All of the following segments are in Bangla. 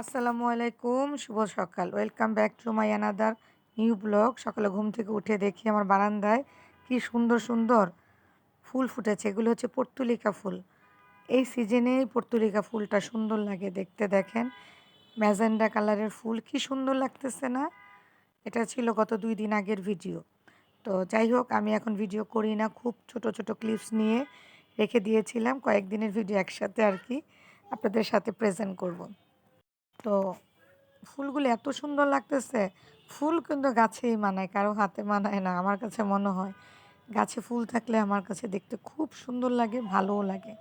আসসালামু আলাইকুম, শুভ সকাল। Welcome back to my another new blog সকালে ঘুম থেকে উঠে দেখি আমার বারান্দায় কি সুন্দর সুন্দর ফুল ফুটেছে। এগুলো হচ্ছে পর্তুলিকা ফুল। এই সিজনেই পর্তুলিকা ফুলটা সুন্দর লাগে দেখতে, দেখেন। ম্যাজেন্ডা কালারের ফুল, কি সুন্দর লাগতেছে না? এটা ছিল গত দুই দিন আগের ভিডিও তো যাই হোক, আমি এখন ভিডিও করি না। খুব ছোট ছোট ক্লিপস নিয়ে রেখে দিয়েছিলাম। কয়েকদিনের ভিডিও একসাথে আর কি আপনাদের সাথে প্রেজেন্ট করব। তো ফুলগুলো এত সুন্দর লাগতেছে। ফুল কিন্তু গাছেই মানায়, কারও হাতে মানায় না, আমার কাছে মনে হয়। গাছে ফুল থাকলে আমার কাছে দেখতে খুব সুন্দর লাগে, ভালোও লাগে।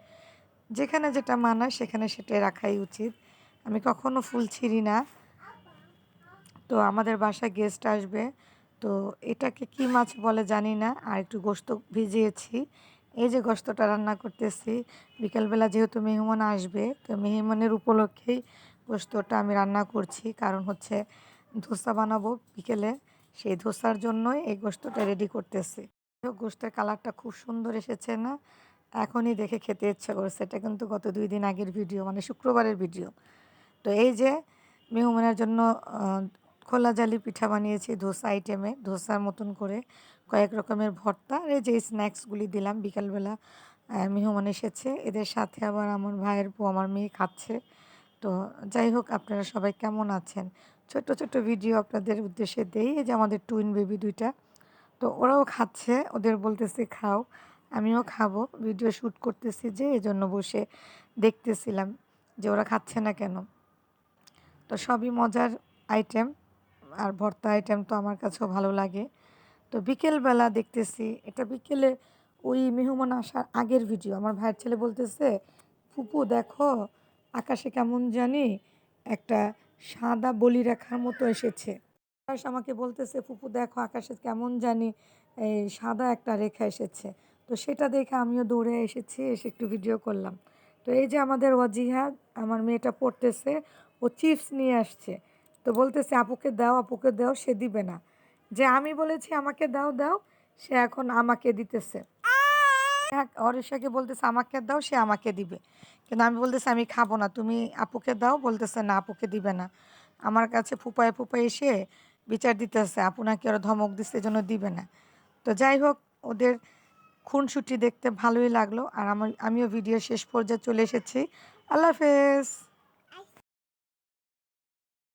যেখানে যেটা মানায় সেখানে সেটাই রাখাই উচিত। আমি কখনো ফুল ছিঁড়ি না। তো আমাদের বাসায় গেস্ট আসবে। তো এটাকে কি মাছ বলে জানি না, আর একটু গোস্ত ভিজিয়েছি। এই যে গোস্তটা রান্না করতেছি, বিকালবেলা যেহেতু মেহমান আসবে, তো মেহমানের উপলক্ষেই গোস্তটা আমি রান্না করছি। কারণ হচ্ছে ধোসা বানাবো বিকেলে। সেই ধোসার জন্যই এই গোস্তটা রেডি করতেছি। গোস্তের কালারটা খুব সুন্দর এসেছে না? এখনই দেখে খেতে ইচ্ছা করছে। এটা কিন্তু গত দুই দিন আগের ভিডিও মানে শুক্রবারের ভিডিও তো এই যে মেহমানের জন্য খোলা জালি পিঠা বানিয়েছি ধোসা আইটেমে ধোসার মতন করে কয়েক রকমের ভর্তা আর এই যে স্ন্যাক্সগুলি দিলাম বিকালবেলা মেহমান এসেছে। এদের সাথে আবার আমার ভাইয়ের বউ, আমার মেয়ে খাচ্ছে। তো যাই হোক, আপনারা সবাই কেমন আছেন? ছোট ছোট ভিডিও আপনাদের উদ্দেশ্যে দেই, এই যে আমাদের টুইন বেবি দুইটা। তো ওরাও খাচ্ছে, ওদের বলতেছি খাও, আমিও খাব ভিডিও শ্যুট করতেছি যে এই জন্য বসে দেখতেছিলাম যে ওরা খাচ্ছে না কেন। তো সবই মজার আইটেম আর ভর্তা আইটেম তো আমার কাছেও ভালো লাগে। তো বিকেলবেলা দেখতেছি, এটা বিকেলে ওই মেহমান আসার আগের ভিডিও আমার ভাইয়ের ছেলে বলতেছে, ফুপু, দেখো আকাশে কেমন জানি একটা সাদা বলি রেখার মতো এসেছে। আকাশ আমাকে বলতেছে ফুপু দেখো আকাশে কেমন জানি এই সাদা একটা রেখা এসেছে। তো সেটা দেখে আমিও দৌড়ে এসেছি, এসে একটু ভিডিও করলাম। তো এই যে আমাদের ওয়াজিহাদ আমার মেয়েটা পড়তেছে, ও চিপস নিয়ে আসছে। তো বলতেছে, আপুকে দাও আপুকে দাও, সে দিবে না। যে আমি বলেছি, আমাকে দাও দাও। সে এখন আমাকে দিতেছে। অরিশাকে বলতেছে, আমাকে দাও, সে আমাকে দিবে। কিন্তু আমি বলতেছি, আমি খাব না। তুমি আপুকে দাও? বলতেছে, না, আপুকে দিবে না। আমার কাছে ফুপায় ফুপায় এসে বিচার দিতেছে, আপু নাকি ওরা ধমক দিচ্ছে জন্য দিবে না। তো যাই হোক, ওদের খুনসুটি দেখতে ভালোই লাগল। আর আমার আমিও ভিডিও শেষ পর্যায়ে চলে এসেছি। আল্লাহ হাফেজ।